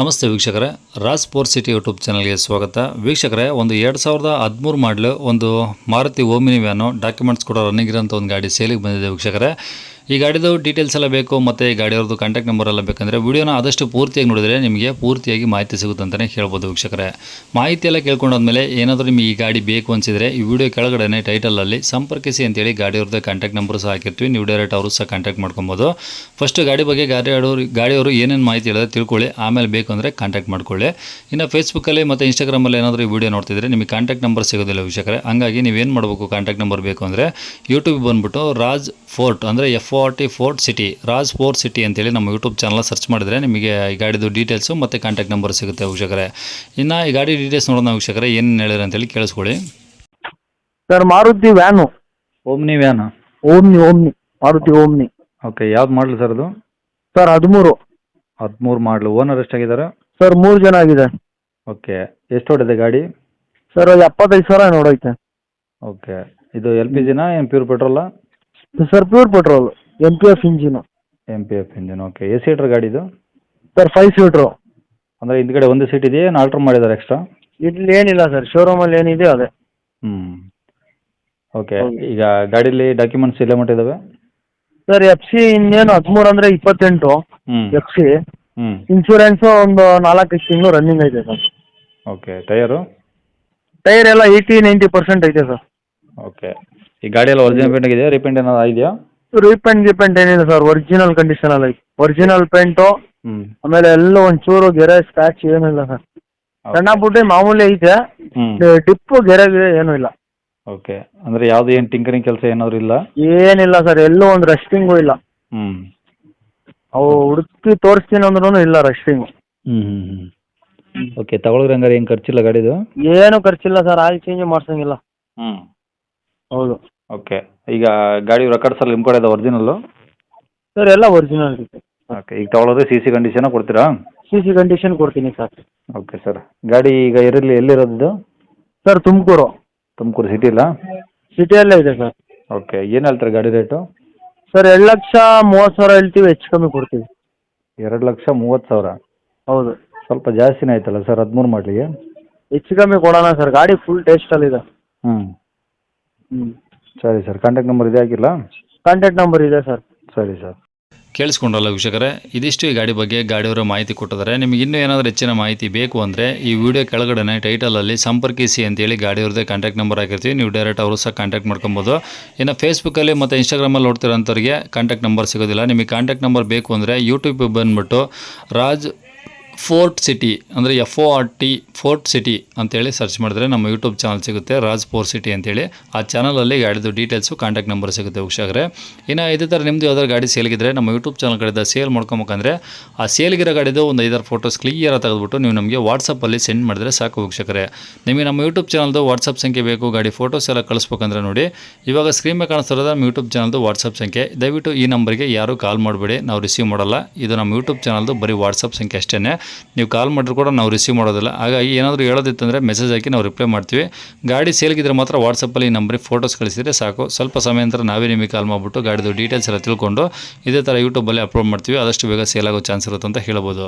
ನಮಸ್ತೆ ವೀಕ್ಷಕರೇ. Raj sport city YouTube ಚಾನಲ್ಗೆ ಸ್ವಾಗತ. ವೀಕ್ಷಕರೇ, ಒಂದು ಎರಡು ಸಾವಿರದ ಹದಿಮೂರು ಮಾಡಲು ಒಂದು ಮಾರುತಿ ಓಮಿನಿ ವ್ಯಾನು ಡಾಕ್ಯುಮೆಂಟ್ಸ್ ಕೂಡ ರನ್ನಿಂಗ್ ಇರೋಂಥ ಒಂದು ಗಾಡಿ ಸೇಲಿಗೆ ಬಂದಿದೆ ವೀಕ್ಷಕರೇ. ಈ ಗಾಡಿದು ಡೀಟೇಲ್ಸ್ ಎಲ್ಲ ಬೇಕು ಮತ್ತು ಈ ಗಾಡಿಯವ್ರದ್ದು ಕಾಂಟ್ಯಾಕ್ಟ್ ನಂಬರ್ ಎಲ್ಲ ಬೇಕಂದರೆ ವೀಡಿಯೋನ ಆದಷ್ಟು ಪೂರ್ತಿಯಾಗಿ ನೋಡಿದರೆ ನಿಮಗೆ ಪೂರ್ತಿಯಾಗಿ ಮಾಹಿತಿ ಸಿಗುತ್ತೆ ಅಂತಲೇ ಹೇಳ್ಬೋದು ವೀಕ್ಷಕರೇ. ಮಾಹಿತಿ ಎಲ್ಲ ಕೇಳ್ಕೊಂಡಾದ್ಮೇಲೆ ಏನಾದರೂ ನಿಮಗೆ ಈ ಗಾಡಿ ಬೇಕು ಅನಿಸಿದರೆ ಈ ವಿಡಿಯೋ ಕೆಳಗಡೆ ಟೈಟಲಲ್ಲಿ ಸಂಪರ್ಕಿಸಿ ಅಂತೇಳಿ ಗಾಡಿಯವ್ರದ್ದು ಕಾಂಟ್ಯಾಕ್ಟ್ ನಂಬರ್ ಸಹ ಹಾಕಿರ್ತೀವಿ. ನೀವು ಡೈರೆಕ್ಟ್ ಅವರು ಸಹ ಕಾಂಟ್ಯಾಕ್ಟ್ ಮಾಡ್ಕೊಬೋದು. ಫಸ್ಟ್ ಗಾಡಿ ಬಗ್ಗೆ ಗಾಡಿಯವರು ಗಾಡಿಯವರು ಏನೇನು ಮಾಹಿತಿ ಹೇಳಿದ್ರೆ ತಿಳ್ಕೊಳ್ಳಿ. ಆಮೇಲೆ ಬೇಕು ಅಂದರೆ ಕಾಂಟ್ಯಾಕ್ಟ್ ಮಾಡ್ಕೊಳ್ಳಿ. ಇನ್ನು ಫೇಸ್ಬುಕ್ಕಲ್ಲಿ ಮತ್ತು ಇನ್ಸ್ಟಾಗ್ರಾಮಲ್ಲಿ ಏನಾದರೂ ಈ ವಿಡಿಯೋ ನೋಡ್ತಿದ್ರೆ ನಿಮಗೆ ಕಾಂಟ್ಯಾಕ್ಟ್ ನಂಬರ್ ಸಿಗೋದಿಲ್ಲ ವೀಕ್ಷಕರೇ. ಹಂಗಾಗಿ ನೀವೇನು ಮಾಡಬೇಕು ಕಾಂಟ್ಯಾಕ್ಟ್ ನಂಬರ್ ಬೇಕು ಅಂದರೆ ಯೂಟ್ಯೂಬ್ ಬಂದುಬಿಟ್ಟು ರಾಜ್ ಫೋರ್ಟ್ ಅಂದರೆ F O four T fort city Raj fort city ಅಂತೇಳಿ ನಮ್ಮ ಯೂಟ್ಯೂಬ್ ಚಾನಲ್ ಸರ್ಚ್ ಮಾಡಿದರೆ ನಿಮಗೆ ಈ ಗಾಡಿದು ಡೀಟೇಲ್ಸು ಮತ್ತು ಕಾಂಟ್ಯಾಕ್ಟ್ ನಂಬರ್ ಸಿಗುತ್ತೆ ವೀಕ್ಷಕರೇ. ಇನ್ನು ಈ ಗಾಡಿ ಡೀಟೇಲ್ಸ್ ನೋಡೋಣ ವೀಕ್ಷಕರೇ ಏನು ಹೇಳಿದ್ರೆ ಅಂತೇಳಿ ಕೇಳಿಸ್ಕೊಳ್ಳಿ. Sir Maruti van Omni van Omni Omni Maruti Omni. Okay ಯಾವ್ದು ಮಾಡಲಿ ಸರ್ ಅದು? ಸರ್ ಹದಿಮೂರು. ಹದಿಮೂರು ಮಾಡಲು ಓನರ್ ಎಷ್ಟಾಗಿದ್ದಾರೆ ಸರ್ ಮೂರು ಜನ ಆಗಿದೆ. ಓಕೆ ಎಷ್ಟು ಹೊಡಿದೆ ಗಾಡಿ? ಸರ್ ಅದು ಎಪ್ಪತ್ತೈದು ಸಾವಿರ ನೋಡೈತೆ ಓಕೆ ಇದು ಎಲ್ ಪಿ ಜಿನಾ ಏನು pure ಪೆಟ್ರೋಲಾ sir pure petrol M P F engine M P F engine okay A seater ಗಾಡಿದು? ಸರ್ ಫೈವ್ ಸೀಟ್ರು ಅಂದರೆ ಹಿಂದ್ಗಡೆ ಒಂದು ಸೀಟ್ ಇದೆಯಾ? ಏನು ಆಲ್ಟ್ರ್ ಮಾಡಿದ್ದಾರೆ ಎಕ್ಸ್ಟ್ರಾ ಇಲ್ಲಿ ಏನಿಲ್ಲ ಸರ್ ಶೋರೂಮಲ್ಲಿ ಏನಿದೆ ಅದೇ. ಹ್ಮ್. ಓಕೆ. ಈಗ ಗಾಡಿಲಿ ಡಾಕ್ಯುಮೆಂಟ್ಸ್ ಎಲ್ಲ ಮಟ್ಟಿದ್ದಾವೆ ಸರ್ ಎಫ್ ಸಿ ಇನ್ನೇನು ಹದಿಮೂರು ಅಂದ್ರೆ ಇಪ್ಪತ್ತೆಂಟು. ಹ್ಞೂ ಎಫ್ ಸಿ ಹ್ಞೂ ಇನ್ಶೂರೆನ್ಸು ಒಂದು ನಾಲ್ಕೈದು ತಿಂಗಳು ರನ್ನಿಂಗ್ ಐತೆ ಸರ್ ಓಕೆ ಟೈರು ಟೈರ್ ಎಲ್ಲ ಏಯ್ಟಿ ನೈಂಟಿ ಪರ್ಸೆಂಟ್ ಐತೆ ಸರ್ ಓಕೆ ಈ ಗಾಡಿ ಎಲ್ಲ ಒರಿಜಿನಲ್ ಪೇಂಟ್ ಇದೆಯಾ ರಿಪೇಂಟ್ ಏನಾದ್ರು ಇದೆಯಾ ರೀಪೇಂಟ್ ಗಿಪೇಂಟ್ ಏನಿಲ್ಲ ಸರ್ ಒರಿಜಿನಲ್ ಕಂಡೀಷನ್ ಅಲ್ಲ. Original paint hmm. ಆಮೇಲೆ ಎಲ್ಲ ಒಂಚೂರು ಗೆರೆ ಸ್ಕ್ರಾಚ್ ಏನಿಲ್ಲ ಸರ್ ಸಣ್ಣ ಪುಟ್ಟ ಮಾಮೂಲಿ ಐತೆ. ಡಿಪ್ ಡಿಪ್ಪು ಗೆರೆ ಗಿರೆ ಏನೂ ಇಲ್ಲ. ಓಕೆ ಅಂದ್ರೆ ಯಾವ್ದು ಏನ್ ಟಿಂಕರಿಂಗ್ ಕೆಲಸ ಏನಾದ್ರು ಇಲ್ಲ? ಏನಿಲ್ಲ ಸರ್ ಎಲ್ಲೂ ಒಂದು ರಸ್ಟಿಂಗು ಇಲ್ಲ. ಹ್ಮ್. ಅವು ಹುಡುಕಿ ತೋರಿಸ್ತೀನಿ ಅಂದ್ರೂ ಇಲ್ಲ ರಸ್ಟಿಂಗ್ ಓಕೆ ತಗೊಳಿದ್ರೆ ಹಂಗಾರೆ. ಏನ್ ಖರ್ಚಿಲ್ಲ ಗಾಡಿದು? ಏನು ಖರ್ಚಿಲ್ಲ ಸರ್ ಆಯಿಲ್ ಚೇಂಜ್ ಮಾಡ್ಸಂಗಿಲ್ಲ. ಹೌದು. ಓಕೆ ಈಗ ಗಾಡಿ ರೆಕಾರ್ಡ್ಸ್ ಎಲ್ಲ ನಿಮ್ಮ ಕಡೆ ಇದೆ ಒರಿಜಿನಲ್ಲು ಸರ್ ಎಲ್ಲ ಒರಿಜಿನಲ್ ಇದೆ. ಓಕೆ ಈಗ ತಗೊಳ್ಳೋದು ಸಿ ಸಿ ಕಂಡೀಷನ್ ಕೊಡ್ತೀರಾ? ಸಿ ಸಿ ಕಂಡೀಷನ್ ಕೊಡ್ತೀನಿ ಸರ್ ಓಕೆ ಸರ್ ಗಾಡಿ ಈಗ ಇರಲಿ ಎಲ್ಲಿರೋದು ಸರ್ ತುಮಕೂರು. ತುಮಕೂರು ಸಿಟಿ ಇಲ್ಲ ಸಿಟಿಯಲ್ಲೇ ಇದೆ ಸರ್ ಓಕೆ ಏನು ಹೇಳ್ತಾರೆ ಗಾಡಿ ರೇಟು ಸರ್ ಎರಡು ಲಕ್ಷ ಮೂವತ್ತು ಸಾವಿರ ಹೇಳ್ತೀವಿ ಹೆಚ್ಚು ಕಮ್ಮಿ ಕೊಡ್ತೀವಿ. ಎರಡು ಲಕ್ಷ ಮೂವತ್ತು ಸಾವಿರ? ಹೌದು. ಸ್ವಲ್ಪ ಜಾಸ್ತಿನೇ ಆಯ್ತಲ್ಲ ಸರ್ ಹದಿಮೂರು ಮಾಡಲಿಗೆ ಹೆಚ್ಚು ಕಮ್ಮಿ ಕೊಡೋಣ ಸರ್ ಗಾಡಿ ಫುಲ್ ಟೇಸ್ಟಲ್ಲಿದೆ ಹ್ಞೂ ಹ್ಞೂ ಸರಿ ಸರ್ ಕಾಂಟ್ಯಾಕ್ಟ್ ನಂಬರ್ ಇದೆ ಆಗಿಲ್ಲ ಕಾಂಟ್ಯಾಕ್ಟ್ ನಂಬರ್ ಇದೆ ಸರ್. ಸರಿ ಸರ್. ಕೇಳಿಸ್ಕೊಂಡಲ್ಲ ವೀಕ್ಷಕರೇ ಇದಿಷ್ಟು ಈ ಗಾಡಿ ಬಗ್ಗೆ ಗಾಡಿಯವರ ಮಾಹಿತಿ ಕೊಟ್ಟಿದ್ದಾರೆ. ನಿಮಗೆ ಇನ್ನೂ ಏನಾದರೂ ಹೆಚ್ಚಿನ ಮಾಹಿತಿ ಬೇಕು ಅಂದರೆ ಈ ವಿಡಿಯೋ ಕೆಳಗಡೆ ಟೈಟಲಲ್ಲಿ ಸಂಪರ್ಕಿಸಿ ಅಂತೇಳಿ ಗಾಡಿಯವ್ರದ್ದೇ ಕಾಂಟ್ಯಾಕ್ಟ್ ನಂಬರ್ ಹಾಕಿರ್ತೀವಿ. ನೀವು ಡೈರೆಕ್ಟ್ ಅವರು ಸಹ ಕಾಂಟ್ಯಾಕ್ಟ್ ಮಾಡ್ಕೊಬೋದು. ಇನ್ನು ಫೇಸ್ಬುಕ್ಕಲ್ಲಿ ಮತ್ತು ಇನ್ಸ್ಟಾಗ್ರಾಮಲ್ಲಿ ನೋಡ್ತಿರೋಂಥವ್ರಿಗೆ ಕಾಂಟ್ಯಾಕ್ಟ್ ನಂಬರ್ ಸಿಗೋದಿಲ್ಲ. ನಿಮಗೆ ಕಾಂಟ್ಯಾಕ್ಟ್ ನಂಬರ್ ಬೇಕು ಅಂದರೆ ಯೂಟ್ಯೂಬ್ ಬಂದುಬಿಟ್ಟು ರಾಜ್ ಫೋರ್ಟ್ ಸಿಟಿ ಅಂದರೆ F O R T fort city ಅಂತೇಳಿ ಸರ್ಚ್ ಮಾಡಿದ್ರೆ ನಮ್ಮ ಯೂಟ್ಯೂಬ್ ಚಾನಲ್ ಸಿಗುತ್ತೆ ರಾಜ್ ಫೋರ್ ಸಿಟಿ ಅಂತೇಳಿ. ಆ ಚಾನಲಲ್ಲಿ ಗಾಡಿದು ಡೀಟೇಲ್ಸು ಕಾಂಟ್ಯಾಕ್ಟ್ ನಂಬರ್ ಸಿಗುತ್ತೆ ಹುಷಾಗ್ರೆ ಇನ್ನು ಇದೇ ಥರ ನಿಮ್ಮದು ಯಾವ್ದಾದ್ರು ಗಾಡಿ ಸೇಲ್ಗಿದ್ರೆ ನಮ್ಮ ಯೂಟ್ಯೂಬ್ ಚಾನಲ್ ಕಡೆದ ಸೇಲ್ ಮಾಡ್ಕೊಬೇಕಂದ್ರೆ ಆ ಸೇಲ್ಗಿರೋ ಗಾಡಿದು ಒಂದು ಐದಾರು ಫೋಟೋಸ್ ಕ್ಲಿಯರಾಗಿ ತೆಗೆದುಬಿಟ್ಟು ನೀವು ನಮಗೆ ವಾಟ್ಸಪ್ಪಲ್ಲಿ ಸೆಂಡ್ ಮಾಡಿದ್ರೆ ಸಾಕು ವೀಕ್ಷಕರೇ. ನಿಮಗೆ ನಮ್ಮ ಯೂಟ್ಯೂಬ್ ಚಾನಲ್ದು ವಾಟ್ಸಪ್ ಸಂಖ್ಯೆ ಬೇಕು, ಗಾಡಿ ಫೋಟೋಸ್ ಎಲ್ಲ ಕಳಿಸ್ಬೇಕಂದ್ರೆ ನೋಡಿ. ಇವಾಗ ಸ್ಕ್ರೀನ್ ಮೇಲೆ ಕಾಣಿಸ್ತಿರೋದು ನಮ್ಮ ಯೂಟ್ಯೂಬ್ ಚಾನಲ್ದು ವಾಟ್ಸಪ್ ಸಂಖ್ಯೆ. ದಯವಿಟ್ಟು ಈ ನಂಬರ್ಗೆ ಯಾರೂ ಕಾಲ್ ಮಾಡಬೇಡಿ, ನಾವು ರಿಸೀವ್ ಮಾಡಲ್ಲ. ಇದು ನಮ್ಮ ಯೂಟ್ಯೂಬ್ ಚಾನಲ್ದು ಬರೀ ವಾಟ್ಸಪ್ ಸಂಖ್ಯೆ ಅಷ್ಟೇ ನೀವು ಕಾಲ್ ಮಾಡಿದ್ರು ಕೂಡ ನಾವು ರಿಸೀವ್ ಮಾಡೋದಿಲ್ಲ. ಹಾಗಾಗಿ ಏನಾದರೂ ಹೇಳೋದಿತ್ತಂದರೆ ಮೆಸೇಜ್ ಹಾಕಿ ನಾವು ರಿಪ್ಲೈ ಮಾಡ್ತೀವಿ. ಗಾಡಿ ಸೇಲ್ಗಿದ್ರೆ ಮಾತ್ರ ವಾಟ್ಸಪ್ಪಲ್ಲಿ ಈ ನಂಬರಿಗೆ ಫೋಟೋಸ್ ಕಳಿಸಿದರೆ ಸಾಕು. ಸ್ವಲ್ಪ ಸಮಯ ನಂತರ ನಾವೇ ನಿಮಗೆ ಕಾಲ್ ಮಾಡಿಬಿಟ್ಟು ಗಾಡಿದು ಡೀಟೇಲ್ಸ್ ಎಲ್ಲ ತಿಳ್ಕೊಂಡು ಇದೇ ಥರ ಯೂಟ್ಯೂಬಲ್ಲಿ ಅಪ್ಲೋಡ್ ಮಾಡ್ತೀವಿ. ಆದಷ್ಟು ಬೇಗ ಸೇಲ್ ಆಗೋ ಚಾನ್ಸ್ ಇರುತ್ತೆ ಅಂತ ಹೇಳ್ಬೋದು.